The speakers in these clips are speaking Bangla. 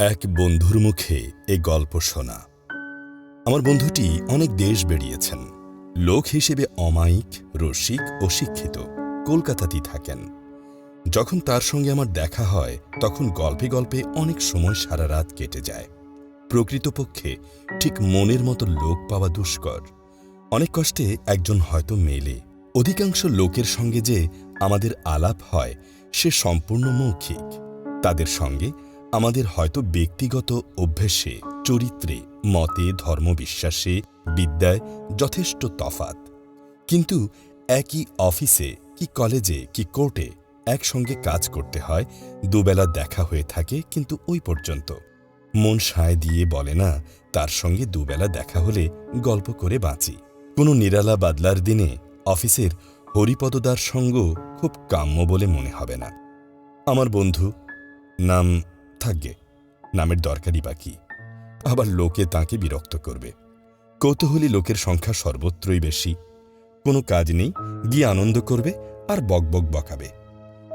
এক বন্ধুর মুখে এ গল্প শোনা। আমার বন্ধুটি অনেক দেশ বেরিয়েছেন। লোক হিসেবে অমায়িক, রসিক ও শিক্ষিত। কলকাতাতেই থাকেন। যখন তার সঙ্গে আমার দেখা হয়, তখন গল্পে গল্পে অনেক সময় সারা রাত কেটে যায়। প্রকৃতপক্ষে ঠিক মনের মতো লোক পাওয়া দুষ্কর। অনেক কষ্টে একজন হয়তো মেলে। অধিকাংশ লোকের সঙ্গে যে আমাদের আলাপ হয়, সে সম্পূর্ণ মৌখিক। তাদের সঙ্গে আমাদের হয়তো ব্যক্তিগত অভ্যেসে, চরিত্রে, মতে, ধর্মবিশ্বাসে, বিদ্যায় যথেষ্ট তফাত কিন্তু একই অফিসে কি কলেজে কি কোর্টে একসঙ্গে কাজ করতে হয়, দুবেলা দেখা হয়ে থাকে কিন্তু ওই পর্যন্ত। মন সায় দিয়ে বলে না, তার সঙ্গে দুবেলা দেখা হলে গল্প করে বাঁচি। কোনো নিরালা বাদলার দিনে অফিসের হরিপদদার সঙ্গ খুব কাম্য বলে মনে হবে না। আমার বন্ধু, নাম থাকবে নামের দরকারই বাকি আবার লোকে তাকে বিরক্ত করবে। কৌতূহলী লোকের সংখ্যা সর্বত্রই বেশি। কোনো কাজ নেই, গিয়ে আনন্দ করবে আর বকবক বকাবে।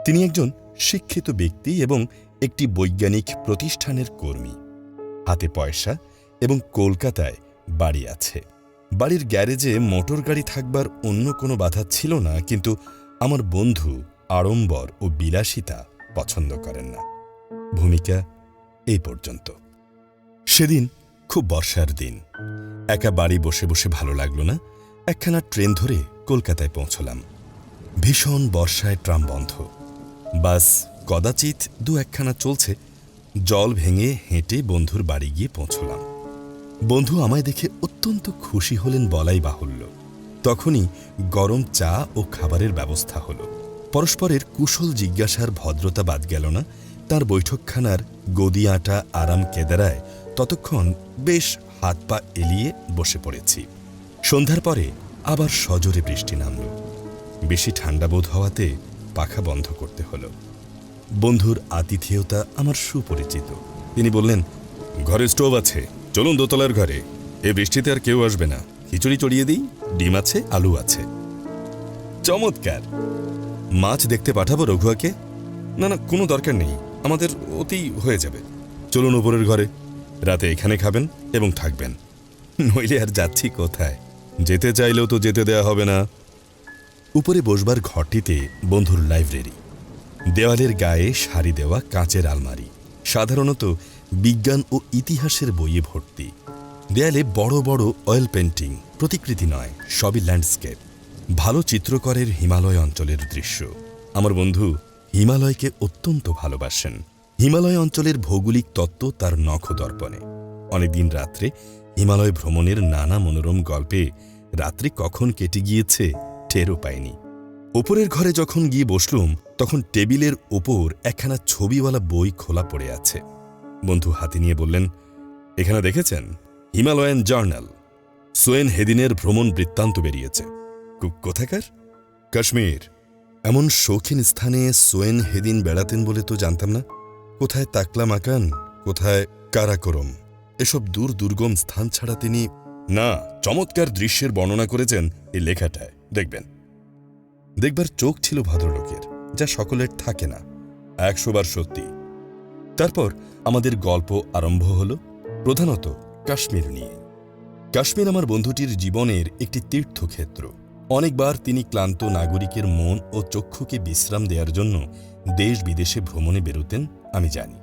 তিনি একজন শিক্ষিত ব্যক্তি এবং একটি বৈজ্ঞানিক প্রতিষ্ঠানের কর্মী। হাতে পয়সা এবং কলকাতায় বাড়ি আছে। বাড়ির গ্যারেজে মোটর গাড়ি থাকবার অন্য কোনো বাধা ছিল না, কিন্তু আমার বন্ধু আড়ম্বর ও বিলাসিতা পছন্দ করেন না। ভূমিকা এই পর্যন্ত। সেদিন খুব বর্ষার দিন। একা বাড়ি বসে বসে ভালো লাগল না। একখানা ট্রেন ধরে কলকাতায় পৌঁছলাম। ভীষণ বর্ষায় ট্রাম বন্ধ। বাস কদাচিৎ দু একখানা চলছে। জল ভেঙে হেঁটে বন্ধুর বাড়ি গিয়ে পৌঁছলাম। বন্ধু আমায় দেখে অত্যন্ত খুশি হলেন বলাই বাহুল্য। তখনই গরম চা ও খাবারের ব্যবস্থা হল। পরস্পরের কুশল জিজ্ঞাসার ভদ্রতা বাদ গেল না। তার বৈঠকখানার গদি আটা আরাম কেদারায় ততক্ষণ বেশ হাত পা এলিয়ে বসে পড়েছি। সন্ধ্যার পরে আবার সজোরে বৃষ্টি নামল। বেশি ঠান্ডা বোধ হওয়াতে পাখা বন্ধ করতে হলো। বন্ধুর আতিথেয়তা আমার সুপরিচিত। তিনি বললেন, ঘরে স্টোভ আছে, চলুন দোতলার ঘরে। এ বৃষ্টিতে আর কেউ আসবে না। খিচুড়ি চড়িয়ে দিই, ডিম আছে, আলু আছে। চমৎকার! মাছ দেখতে পাঠাবো রঘুয়াকে? না না, কোনো দরকার নেই। আমাদের অতি হয়ে যাবে। চলুন উপরের ঘরে। রাতে এখানে খাবেন এবং থাকবেন। নইলে আর যাচ্ছি কোথায়? যেতে চাইলেও তো যেতে দেয়া হবে না। উপরে বসবার ঘরটিতে বন্ধুর লাইব্রেরি। দেওয়ালের গায়ে সারি দেওয়া কাঁচের আলমারি। সাধারণত বিজ্ঞান ও ইতিহাসের বইয়ে ভর্তি। দেয়ালে বড় বড় অয়েল পেন্টিং, প্রতিকৃতি নয়, সবই ল্যান্ডস্কেপ। ভালো চিত্রকরের হিমালয় অঞ্চলের দৃশ্য। আমার বন্ধু হিমালয়কে অত্যন্ত ভালোবাসেন। হিমালয় অঞ্চলের ভৌগোলিক তত্ত্ব তার নখদর্পণে। অনেকদিন রাত্রে হিমালয় ভ্রমণের নানা মনোরম গল্পে রাত্রি কখন কেটে গিয়েছে টেরও পায়নি ওপরের ঘরে যখন গিয়ে বসলুম, তখন টেবিলের ওপর একখানা ছবিওয়ালা বই খোলা পড়ে আছে। বন্ধু হাতে নিয়ে বললেন, এখানে দেখেছেন? Himalayan journal. সোয়েন হেদিনের ভ্রমণ বৃত্তান্ত বেরিয়েছে। কোথাকার? কাশ্মীর। এমন শৌখিন স্থানে সোয়েন হেদিন বেড়াতেন বলে তো জানতাম না। কোথায় তাকলা মাকান, কোথায় কারাকরম? এসব দূর দুর্গম স্থান ছাড়া তিনি না চমৎকার দৃশ্যের বর্ণনা করেছেন এই লেখাটায়। দেখবেন। দেখবার চোখ ছিল ভদ্রলোকের, যা সকলের থাকে না একশোবার সত্যি। তারপর আমাদের গল্প আরম্ভ হল প্রধানত কাশ্মীর নিয়ে। কাশ্মীর আমার বন্ধুটির জীবনের একটি তীর্থক্ষেত্র। অনেকবার তিনি ক্লান্ত নাগরিকের মন ও চক্ষুকে বিশ্রাম দেওয়ার জন্য দেশ বিদেশে ভ্রমণে বেরোতেন, আমি জানি।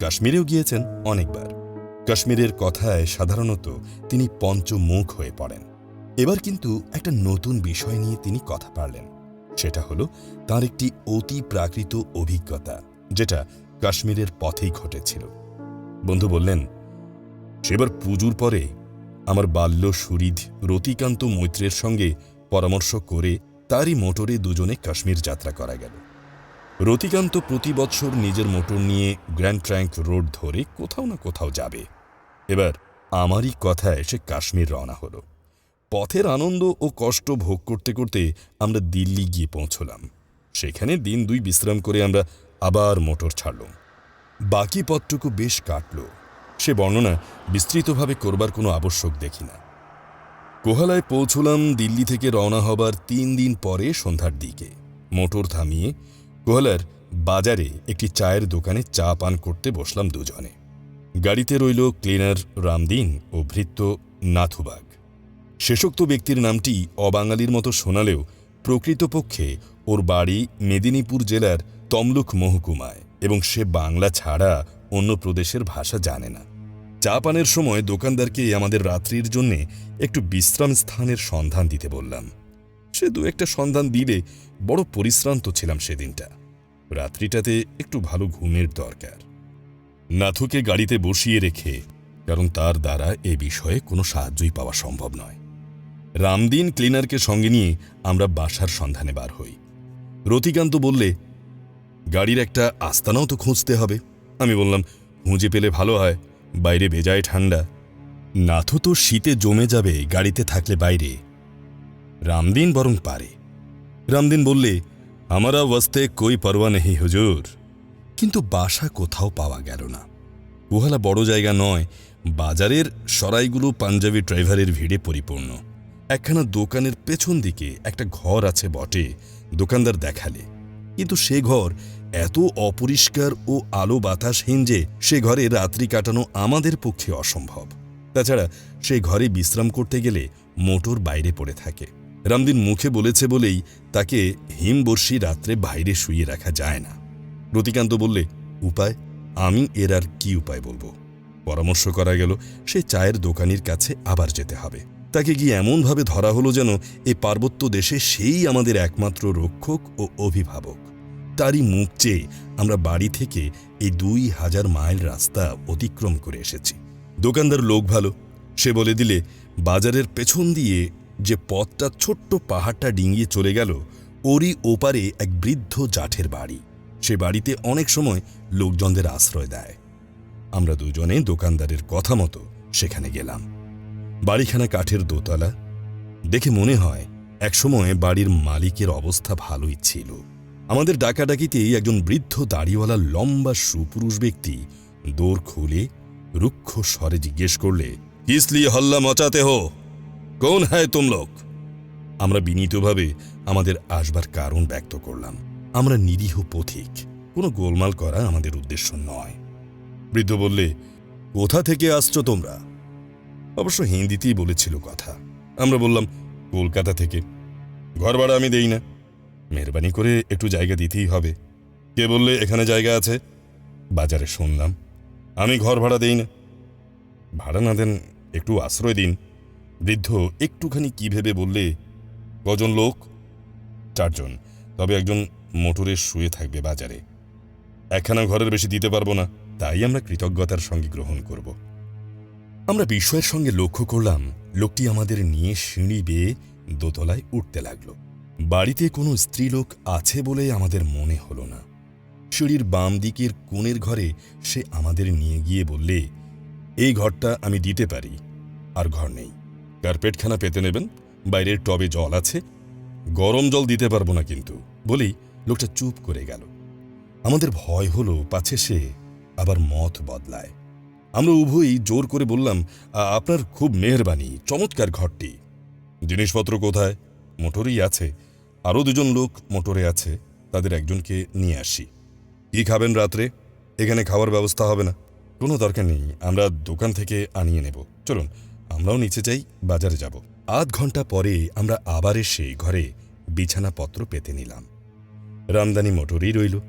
কাশ্মীরেও গিয়েছেন অনেকবার। কাশ্মীরের কথায় সাধারণত তিনি পঞ্চমুখ হয়ে পড়েন। এবার কিন্তু একটা নতুন বিষয় নিয়ে তিনি কথা পারলেন। সেটা হলো তার একটি অতি প্রাকৃত অভিজ্ঞতা, যেটা কাশ্মীরের পথেই ঘটেছিল। বন্ধু বললেন, সেবার পুজোর পরে আমার বাল্য সুরিদ রতিকান্ত মৈত্রের সঙ্গে পরামর্শ করে তারই মোটরে দুজনে কাশ্মীর যাত্রা করা গেল। রতিকান্ত প্রতি বৎসর নিজের মোটর নিয়ে গ্র্যান্ড ট্র্যাঙ্ক রোড ধরে কোথাও না কোথাও যাবে। এবার আমারই কথায় সে কাশ্মীর রওনা হলো। পথের আনন্দ ও কষ্ট ভোগ করতে করতে আমরা দিল্লি গিয়ে পৌঁছলাম। সেখানে দিন দুই বিশ্রাম করে আমরা আবার মোটর ছাড়লাম। বাকি পথটুকু বেশ কাটল। সে বর্ণনা বিস্তৃতভাবে করবার কোনো আবশ্যক দেখি না। কোহালায় পৌঁছলাম দিল্লি থেকে রওনা হবার তিন দিন পরে সন্ধ্যার দিকে। মোটর থামিয়ে কোহালার বাজারে একটি চায়ের দোকানে চা পান করতে বসলাম দুজনে। গাড়িতে রইল ক্লিনার রামদিন ও ভৃত্য নাথুবাগ। শেষোক্ত ব্যক্তির নামটি অবাঙালির মতো শোনালেও প্রকৃতপক্ষে ওর বাড়ি মেদিনীপুর জেলার তমলুক মহকুমায় এবং সে বাংলা ছাড়া অন্য প্রদেশের ভাষা জানে না। চা পানের সময় দোকানদারকে আমাদের রাত্রির জন্যে একটু বিশ্রাম স্থানের সন্ধান দিতে বললাম। সে দু একটা সন্ধান দিলে বড় পরিশ্রান্ত ছিলাম সেদিনটা। রাত্রিটাতে একটু ভালো ঘুমের দরকার। নাথুকে গাড়িতে বসিয়ে রেখে, কারণ তার দ্বারা এ বিষয়ে কোনো সাহায্যই পাওয়া সম্ভব নয়। রামদিন ক্লিনারকে সঙ্গে নিয়ে আমরা বাসার সন্ধানে বার হই। রতিকান্ত বললে, গাড়ির একটা আস্তানাও তো খুঁজতে হবে। আমি বললাম, খুঁজে পেলে ভালো হয়। বাইরে ভেজায় ঠান্ডা। নাথু তো শীতে জমে যাবে গাড়িতে থাকলে বাইরে। রামদিন বরং পারে। রামদিন বললে, আমারা ওয়াস্তে কই পরোয়া নেই হুজুর। কিন্তু বাসা কোথাও পাওয়া গেল না। গুহালা বড় জায়গা নয়, বাজারের সরাইগুলো পাঞ্জাবি ড্রাইভারের ভিড়ে পরিপূর্ণ। একখানা দোকানের পেছন দিকে একটা ঘর আছে বটে, দোকানদার দেখালে। কিন্তু সে ঘর এত অপরিষ্কার ও আলো বাতাসহীন যে সে ঘরে রাত্রি কাটানো আমাদের পক্ষে অসম্ভব। তাছাড়া সে ঘরে বিশ্রাম করতে গেলে মোটর বাইরে পড়ে থাকে। রামদিন মুখে বলেছে বলেই তাকে হিমবর্ষী রাত্রে বাইরে শুয়ে রাখা যায় না। রতিকান্ত বললে, উপায়? আমি এর আর কি উপায় বলব? পরামর্শ করা গেল, সে চায়ের দোকানির কাছে আবার যেতে হবে। তাকে গিয়ে এমনভাবে ধরা হলো যেন এ পার্বত্য দেশে সেই আমাদের একমাত্র রক্ষক ও অভিভাবক। তারই মুখ চেয়ে আমরা বাড়ি থেকে এই দুই হাজার মাইল রাস্তা অতিক্রম করে এসেছি। দোকানদার লোক ভালো। সে বলে দিলে, বাজারের পেছন দিয়ে যে পথটা ছোট্ট পাহাড়টা ডিঙিয়ে চলে গেল, ওরই ওপারে এক বৃদ্ধ জাঠের বাড়ি। সে বাড়িতে অনেক সময় লোকজনদের আশ্রয় দেয়। আমরা দুজনে দোকানদারের কথা মতো সেখানে গেলাম। বাড়িখানা কাঠের দোতলা। দেখে মনে হয় একসময় বাড়ির মালিকের অবস্থা ভালোই ছিল। আমাদের ডাকাডাকিতেই একজন বৃদ্ধ দাড়িওয়ালা লম্বা সুপুরুষ ব্যক্তি দোর খুলে রুক্ষ স্বরে জিজ্ঞেস করলে, কিসলি হল্লা মচাতে হো? কোন হ্যায় তুম লোক? আমরা বিনীতভাবে আমাদের আসবার কারণ ব্যক্ত করলাম। আমরা নিরীহ পথিক, কোনো গোলমাল করা আমাদের উদ্দেশ্য নয়। বৃদ্ধ বললে, কোথা থেকে আসছো তোমরা? অবশ্য হিন্দিতেই বলেছিল কথা। আমরা বললাম, কলকাতা থেকে। ঘর আমি দেই না। মেহরবানি করে একটু জায়গা দিতেই হবে। কে বললে এখানে জায়গা আছে? বাজারে শুনলাম। আমি ঘর ভাড়া দেই না। ভাড়া না দেন একটু আশ্রয় দিন। বৃদ্ধ একটুখানি কি ভেবে বললে, কজন লোক? চারজন। তবে একজন মোটরে শুয়ে থাকবে বাজারে। একখানা ঘরের বেশি দিতে পারব না। তাই আমরা কৃতজ্ঞতার সঙ্গে গ্রহণ করব। আমরা বিস্ময়ের সঙ্গে লক্ষ্য করলাম, লোকটি আমাদের নিয়ে সিঁড়ি বেয়ে দোতলায় উঠতে লাগল। বাড়িতে কোনো স্ত্রীলোক আছে বলে আমাদের মনে হলো না। সিঁড়ির বাম দিকের কোণের ঘরে সে আমাদের নিয়ে গিয়ে বললে, এই ঘরটা আমি দিতে পারি, আর ঘর নেই। কার্পেটখানা পেতে নেবেন, বাইরের টবে জল আছে। গরম জল দিতে পারব না কিন্তু। বলেই লোকটা চুপ করে গেল। আমাদের ভয় হলো পাছে সে আবার মত বদলায়। আমরা উভয়ই জোর করে বললাম আপনার খুব মেহরবানি, চমৎকার ঘরটি। জিনিসপত্র কোথায়? মোটরই আছে। আরও দুজন লোক মোটরে আছে, তাদের একজনকে নিয়ে আসি। কি খাবেন রাত্রে? এখানে খাওয়ার ব্যবস্থা হবে না। কোনো দরকার নেই, আমরা দোকান থেকে আনিয়ে নেব। চলুন, আমরাও নিচে যাই, বাজারে যাব। আধ ঘণ্টা পরে আমরা আবার এসে ঘরে বিছানাপত্র পেতে নিলাম। রামদানি মোটরেই রইল।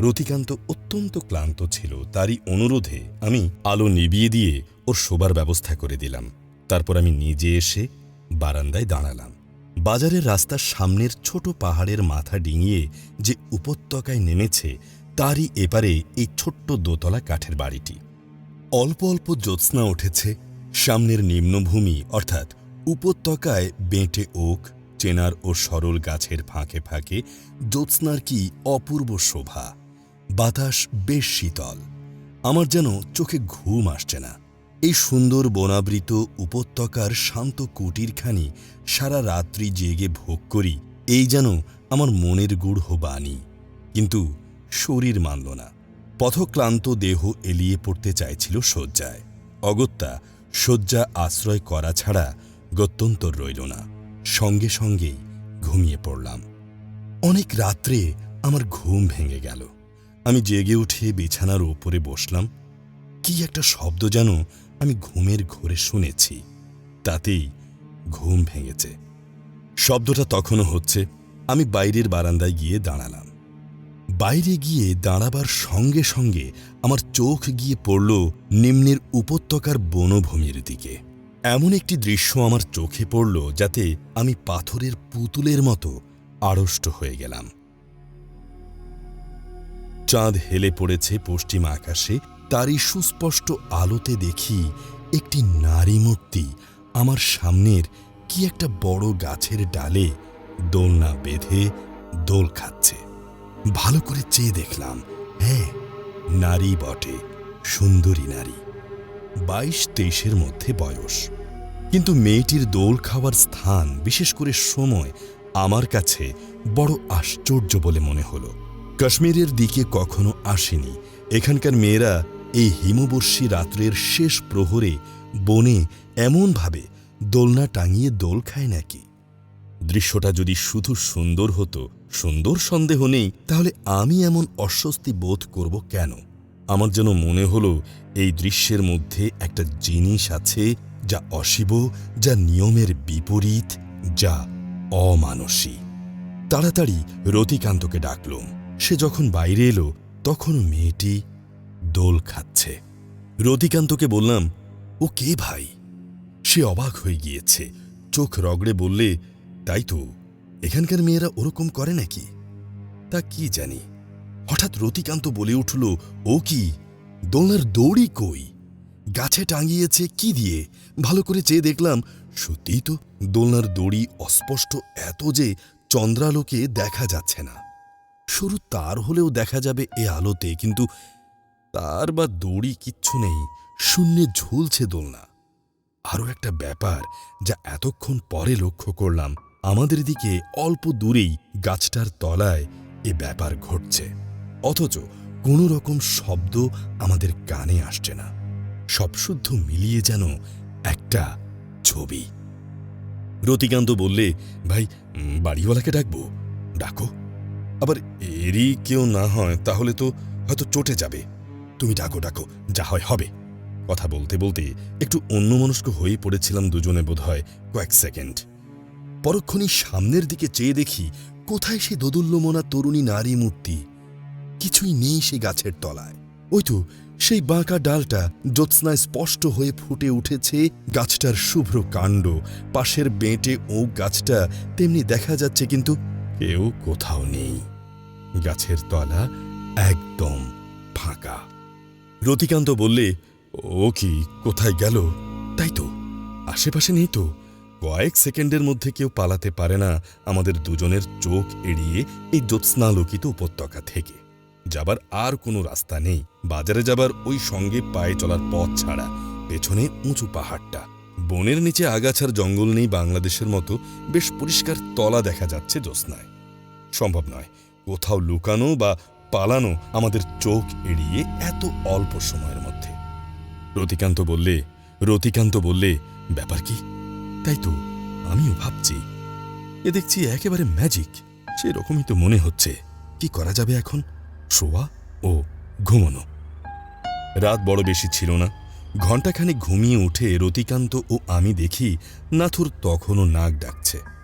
রতিকান্ত অত্যন্ত ক্লান্ত ছিল, তারই অনুরোধে আমি আলো নিবিয়ে দিয়ে ওর শোবার ব্যবস্থা করে দিলাম। তারপর আমি নিজে এসে বারান্দায় দাঁড়ালাম। বাজারের রাস্তার সামনের ছোট পাহাড়ের মাথা ডিঙিয়ে যে উপত্যকায় নেমেছে, তারই এপারে এই ছোট্ট দোতলা কাঠের বাড়িটি। অল্প অল্প জ্যোৎস্না উঠেছে, সামনের নিম্নভূমি, অর্থাৎ উপত্যকায় বেঁটে ওক, চেনার ও সরল গাছের ফাঁকে ফাঁকে জ্যোৎস্নার কি অপূর্ব শোভা। বাতাস বেশ শীতল। আমার যেন চোখে ঘুম আসছে না। এই সুন্দর বনাবৃত উপত্যকার শান্ত কুটিরখানি সারা রাত্রি জেগে ভোগ করি, এই যেন আমার মনের গূঢ় বাণী। কিন্তু শরীর মানল না। পথক্লান্ত দেহ এলিয়ে পড়তে চাইছিল শয্যায়। অগত্যা শয্যা আশ্রয় করা ছাড়া গত্যন্তর রইল না। সঙ্গে সঙ্গেই ঘুমিয়ে পড়লাম। অনেক রাত্রে আমার ঘুম ভেঙে গেল। আমি জেগে উঠে বিছানার ওপরে বসলাম। কি একটা শব্দ যেন আমি ঘুমের ঘোরে শুনেছি, তাতেই ঘুম ভেঙেছে। শব্দটা তখনও হচ্ছে, আমি বাইরের বারান্দায় গিয়ে দাঁড়ালাম। বাইরে গিয়ে দাঁড়াবার সঙ্গে সঙ্গে আমার চোখ গিয়ে পড়ল নিম্নের উপত্যকার বনভূমির দিকে। এমন একটি দৃশ্য আমার চোখে পড়ল যাতে আমি পাথরের পুতুলের মতো আড়ষ্ট হয়ে গেলাম। চাঁদ হেলে পড়েছে পশ্চিম আকাশে তারই সুস্পষ্ট আলোতে দেখি একটি নারী মূর্তি। আমার সামনের কি একটা বড় গাছের ডালে দোলনা বেঁধে দোল খাচ্ছে। ভালো করে চেয়ে দেখলাম হ্যাঁ নারী বটে, সুন্দরী নারী। বাইশ তেইশের মধ্যে বয়স। কিন্তু মেয়েটির দোল খাওয়ার স্থান, বিশেষ করে সময়, আমার কাছে বড় আশ্চর্য বলে মনে হলো। কাশ্মীরের দিকে কখনো আসেনি। এখানকার মেয়েরা এই হিমবর্ষী রাত্রের শেষ প্রহরে বনে এমনভাবে দোলনা টাঙিয়ে দোল খায় নাকি? দৃশ্যটা যদি শুধু সুন্দর হতো, সুন্দর সন্দেহ নেই, তাহলে আমি এমন অস্বস্তি বোধ করব কেন? আমার যেন মনে হলো, এই দৃশ্যের মধ্যে একটা জিনিস আছে যা অশিব যা নিয়মের বিপরীত, যা অমানসী। তাড়াতাড়ি রতিকান্তকে ডাকলুম। সে যখন বাইরে এলো, তখন মেয়েটি দোল খাচ্ছে। রতিকান্তকে বললাম, ও কে ভাই? সে অবাক হয়ে গিয়েছে। চোখ রগড়ে বললে, তাই তো, এখানকার মেয়েরা ওরকম করে নাকি? তা কি জানি? হঠাৎ রতিকান্ত বলে উঠল, ও কি? দোলনার দৌড়ি কই? গাছে টাঙিয়েছে কি দিয়ে? ভালো করে চেয়ে দেখলাম, সত্যিই তো দোলনার দড়ি অস্পষ্ট এত যে চন্দ্রালোকে দেখা যাচ্ছে না। সরু তার হলেও দেখা যাবে এ আলোতে, কিন্তু তার বা দড়ি কিচ্ছু নেই, শূন্যে ঝুলছে দোলনা। আরও একটা ব্যাপার যা এতক্ষণ পরে লক্ষ্য করলাম, আমাদের দিকে অল্প দূরেই গাছটার তলায় এ ব্যাপার ঘটছে। অথচ কোনো রকম শব্দ আমাদের কানে আসছে না। সব শুদ্ধ মিলিয়ে যেন একটা ছবি। রতিকান্ত বললে, ভাই বাড়িওয়ালাকে ডাকবো? ডাকো। আবার এরই কেউ না হয়, তাহলে তো হয়তো চটে যাবে। তুমি ডাকো ডাকো, যা হয় হবে। কথা বলতে বলতে একটু অন্যমনস্ক হয়ে পড়েছিলাম দুজনে বোধহয় কয়েক সেকেন্ড। পরক্ষণই সামনের দিকে চেয়ে দেখি কোথায় সে দোদুল্যমনা তরুণী নারী মূর্তি। কিছুই নেই সে গাছের তলায়। ওই তো সেই বাঁকা ডালটা জ্যোৎস্নায় স্পষ্ট হয়ে ফুটে উঠেছে গাছটার শুভ্র কাণ্ড। পাশের বেঁটে ও গাছটা তেমনি দেখা যাচ্ছে কিন্তু কেউ কোথাও নেই। গাছের তলা একদম ফাঁকা। রতিকান্ত বললে, ও কি কোথায় গেল? তাই তো, আশেপাশে নেই তো। কয়েক সেকেন্ডের মধ্যে কেউ পালাতে পারে না। আমাদের দুজনের চোখ এড়িয়ে এই জ্যোৎস্নালোকিত উপত্যকা থেকে। যাবার আর কোনো রাস্তা নেই। বাজারে যাবার ওই সঙ্গে পায়ে চলার পথ ছাড়া। পেছনে উঁচু পাহাড়টা। বনের নিচে আগাছার জঙ্গল নেই বাংলাদেশের মতো। বেশ পরিষ্কার তলা দেখা যাচ্ছে জ্যোৎস্নায়। সম্ভব নয়। কোথাও লুকানো বা পালানো আমাদের চোখ এড়িয়ে এত অল্প সময়ের মধ্যে। রতিকান্ত বললে রতিকান্ত বললে, ব্যাপার কি? তাই তো, আমিও ভাবছি। এ দেখছি একেবারে ম্যাজিক সেরকমই তো মনে হচ্ছে। কি করা যাবে এখন? শোয়া ও ঘুমনো। রাত বড় বেশি ছিল না। ঘণ্টাখানে ঘুমিয়ে উঠে রতিকান্ত ও আমি দেখি নাথুর তখনও নাক ডাকছে।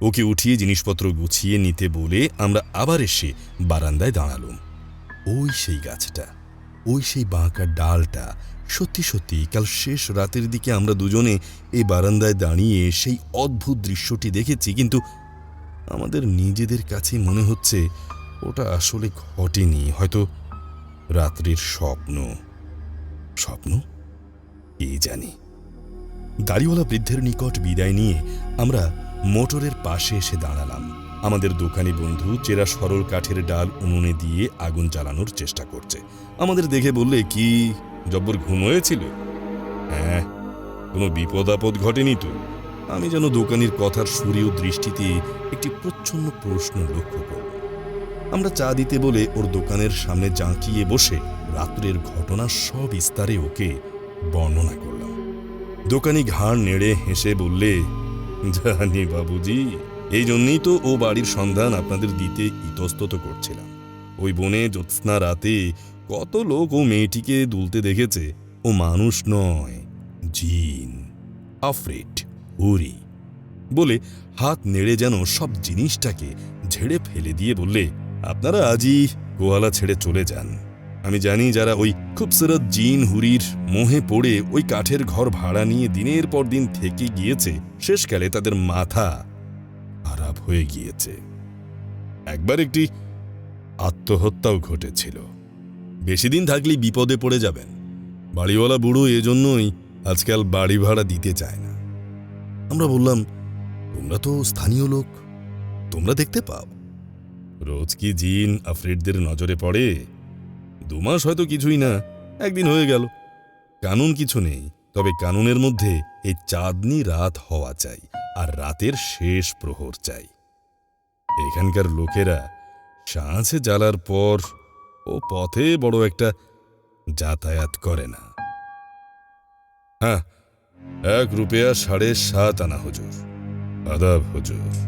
ওকে উঠিয়ে জিনিসপত্র গুছিয়ে নিতে বলে আমরা আবার এসে বারান্দায় দাঁড়ালুম। ওই সেই গাছটা, ওই সেই বাঁকা ডালটা, সত্যি সত্যি কাল শেষ রাতের দিকে আমরা দুজনে এই বারান্দায় দাঁড়িয়ে সেই অদ্ভুত দৃশ্যটি দেখেছি, কিন্তু আমাদের নিজেদের কাছে মনে হচ্ছে ওটা আসলে ঘটেনি, হয়তো রাত্রির স্বপ্ন। স্বপ্ন? কে জানি? দাড়িওয়ালা বৃদ্ধের নিকট বিদায় নিয়ে আমরা মোটরের পাশে এসে দাঁড়ালাম। আমাদের দোকানি বন্ধু চেরা সরল কাঠের ডাল উনুনে দিয়ে আগুন জ্বালানোর চেষ্টা করছে। আমাদের দেখে বললে, কি, জব্বর ঘুম হয়েছিল? হ্যাঁ কোনো বিপদ আপদ ঘটেনি তো। আমি যেন দোকানির কথার সুরীয় দৃষ্টিতে একটি প্রচ্ছন্ন প্রশ্ন লক্ষ্য করব আমরা চা দিতে বলে ওর দোকানের সামনে জাঁকিয়ে বসে রাত্রের ঘটনা সবিস্তারে ওকে বর্ণনা করলাম। দোকানি ঘাড় নেড়ে হেসে বললে জানি বাবুজি। এই জন্যই তো ও বাড়ির সন্ধান আপনাদের দিতে ইতস্তত করছিলাম। ওই বনে জ্যোৎস্না রাতে কত লোক ও মেয়েটিকে দুলতে দেখেছে। ও মানুষ নয়, জিন, আফ্রিট, হুরি বলে হাত নেড়ে যেন সব জিনিসটাকে ঝেড়ে ফেলে দিয়ে বললে, আপনারা আজই গোয়ালা ছেড়ে চলে যান। আমি জানি যারা ওই খুবসুরত জিন হুরির মোহে পড়ে ওই কাঠের ঘর ভাড়া নিয়ে দিনের পর দিন থেকে গিয়েছে, শেষকালে তাদের মাথা খারাপ হয়ে গিয়েছে। একবার একটি আত্মহত্যাও ঘটেছিল। বেশি দিন থাকলেই বিপদে পড়ে যাবেন। বাড়িওয়ালা বুড়ো এজন্যই আজকাল বাড়ি ভাড়া দিতে চায় না। আমরা বললাম, তোমরা তো স্থানীয় লোক, তোমরা দেখতে পাও। রোজ কি জিন আফ্রিদদের নজরে পড়ে? দু মাস হয়তো কিছুই না, একদিন হয়ে গেল। কানুন কিছু নেই, তবে কানুনের মধ্যে এই চাঁদনি রাত হওয়া চাই, আর রাতের শেষ প্রহর চাই। এখানকার লোকেরা সাঁঝে জ্বালার পর ও পথে বড় একটা যাতায়াত করে না। হ্যাঁ এক রুপিয়া সাড়ে সাত আনা হুজুর, আদাব হুজুর।